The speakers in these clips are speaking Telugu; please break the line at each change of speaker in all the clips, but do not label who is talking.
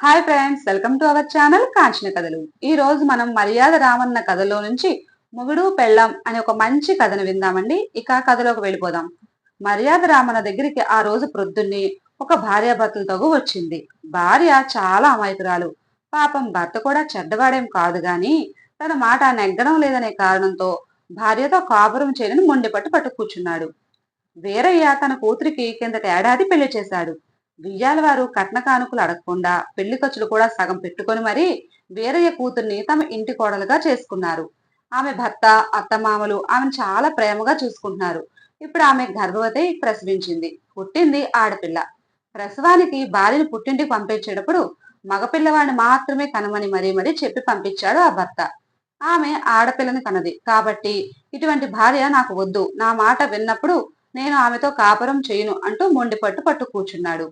Hi friends welcome to our channel కాంచిన కథలు ఈ రోజు మనం మర్యాద రామన్న కథలో నుంచి మొగుడు పెళ్ళం అనే ఒక మంచి కథను విందామండి. ఇక కథలోకి వెళ్ళిపోదాం. మర్యాద రామన్న దగ్గరికి ఆ రోజు ప్రొద్దున్నే ఒక భార్యాభర్తలతో వచ్చింది. భార్య చాలా అమాయకురాలు. పాపం భర్త కూడా చెడ్డవాడేం కాదు గాని తన మాట నెగ్గడం లేదనే కారణంతో భార్యతో కాపురం చేయని మొండిపట్టు పట్టు కూర్చున్నాడు. వీరయ్య తన కూతురికి కిందట ఏడాది పెళ్ళి చేశాడు. వియ్యాల వారు కట్న కానుకలు అడగకుండా పెళ్ళి ఖర్చులు కూడా సగం పెట్టుకొని మరీ వీరయ్య కూతుర్ని తమ ఇంటి కోడలుగా చేసుకున్నారు. ఆమె భర్త అత్తమామలు ఆమెను చాలా ప్రేమగా చూసుకుంటున్నారు. ఇప్పుడు ఆమె గర్భవతి ప్రసవించింది. పుట్టింది ఆడపిల్ల. ప్రసవానికి భార్యను పుట్టింటికి పంపించేటప్పుడు మగపిల్లవాడిని మాత్రమే కనమని మరీ మరీ చెప్పి పంపించాడు ఆ భర్త. ఆమె ఆడపిల్లని కనది. కాబట్టి ఇటువంటి భార్య నాకు వద్దు. నా మాట విన్నప్పుడు నేను ఆమెతో కాపురం చేయను అంటూ మొండిపట్టు పట్టు కూర్చున్నాడు.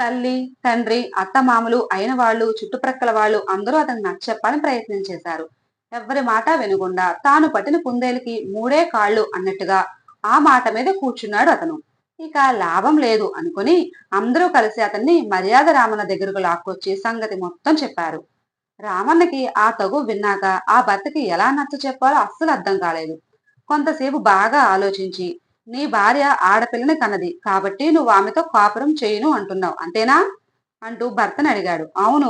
తల్లి తండ్రి అత్తమామలు అయిన వాళ్ళు చుట్టుప్రక్కల వాళ్ళు అందరూ అతను చెప్పాలని ప్రయత్నం చేశారు. ఎవ్వరి మాట వినకుండా తాను పట్టిన కుందేలికి మూడే కాళ్ళు అన్నట్టుగా ఆ మాట మీద కూర్చున్నాడు అతను. ఇక లాభం లేదు అనుకుని అందరూ కలిసి అతన్ని మర్యాద రామన్న దగ్గరకు లాక్కొచ్చి సంగతి మొత్తం చెప్పారు. రామన్నకి ఆ తగు విన్నాక ఆ భర్తకి ఎలా నచ్చ చెప్పాలో అస్సలు అర్థం కాలేదు. కొంతసేపు బాగా ఆలోచించి నీ భార్య ఆడపిల్లని కన్నది. కాబట్టి నువ్వు ఆమెతో కాపురం చేయను అంటున్నావు. అంతేనా? అంటూ భర్తను అడిగాడు. అవును.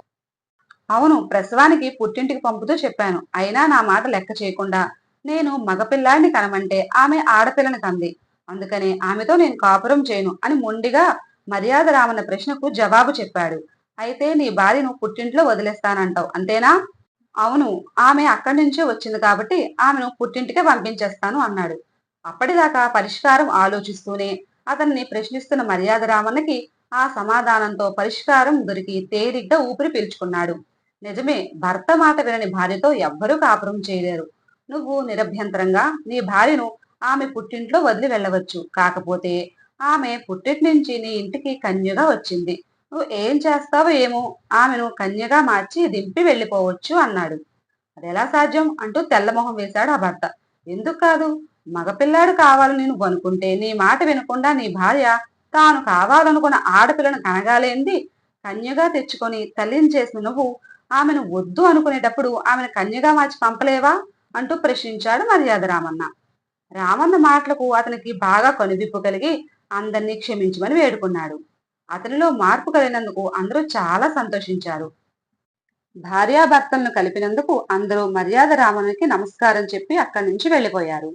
అవును ప్రసవానికి పుట్టింటికి పంపుతూ చెప్పాను. అయినా నా మాట లెక్క చేయకుండా నేను మగపిల్లాడిని కనమంటే ఆమె ఆడపిల్లని కంది. అందుకనే ఆమెతో నేను కాపురం చేయను అని మొండిగా మర్యాద రామన్న ప్రశ్నకు జవాబు చెప్పాడు. అయితే నీ భార్యను పుట్టింట్లో వదిలేస్తానంటావు. అంతేనా? అవును ఆమె అక్కడి నుంచే వచ్చింది కాబట్టి ఆమెను పుట్టింటికే పంపించేస్తాను అన్నాడు. అప్పటిదాకా పరిష్కారం ఆలోచిస్తూనే అతన్ని ప్రశ్నిస్తున్న మర్యాద రామన్నకి ఆ సమాధానంతో పరిష్కారం దొరికి తేలిగ్గా ఊపిరి పీల్చుకున్నాడు. నిజమే భర్త మాట వినని భార్యతో ఎవ్వరూ కాపురం చేయలేరు. నువ్వు నిరభ్యంతరంగా నీ భార్యను ఆమె పుట్టింట్లో వదిలి వెళ్ళవచ్చు. కాకపోతే ఆమె పుట్టింటి నుంచి నీ ఇంటికి కన్యగా వచ్చింది. నువ్వు ఏం చేస్తావో ఏమో ఆమెను కన్యగా మార్చి దింపి వెళ్ళిపోవచ్చు అన్నాడు. అది ఎలా సాధ్యం అంటూ తెల్లమొహం వేశాడు ఆ భర్త. ఎందుకు కాదు? మగపిల్లాడు కావాలని నువ్వు అనుకుంటే నీ మాట వినకుండా నీ భార్య తాను కావాలనుకున్న ఆడపిల్లను కనగాలేంది. కన్యగా తెచ్చుకొని తల్లిని చేసిన నువ్వు ఆమెను వద్దు అనుకునేటప్పుడు ఆమెను కన్యగా మార్చి పంపలేవా? అంటూ ప్రశ్నించాడు మర్యాద రామన్న. రామన్న మాటలకు అతనికి బాగా కనువిప్పు కలిగి అందరినీ క్షమించమని వేడుకున్నాడు. అతనిలో మార్పు కలిగినందుకు అందరూ చాలా సంతోషించారు. భార్యాభర్తలను కలిపినందుకు అందరూ మర్యాద రామన్నకి నమస్కారం చెప్పి అక్కడి నుంచి వెళ్ళిపోయారు.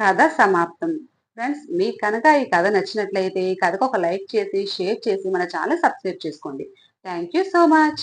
కథ సమాప్తం. ఫ్రెండ్స్ మీకు కనుక ఈ కథ నచ్చినట్లయితే ఈ కథకు ఒక లైక్ చేసి షేర్ చేసి మన ఛానల్ సబ్స్క్రైబ్ చేసుకోండి. Thank you so much.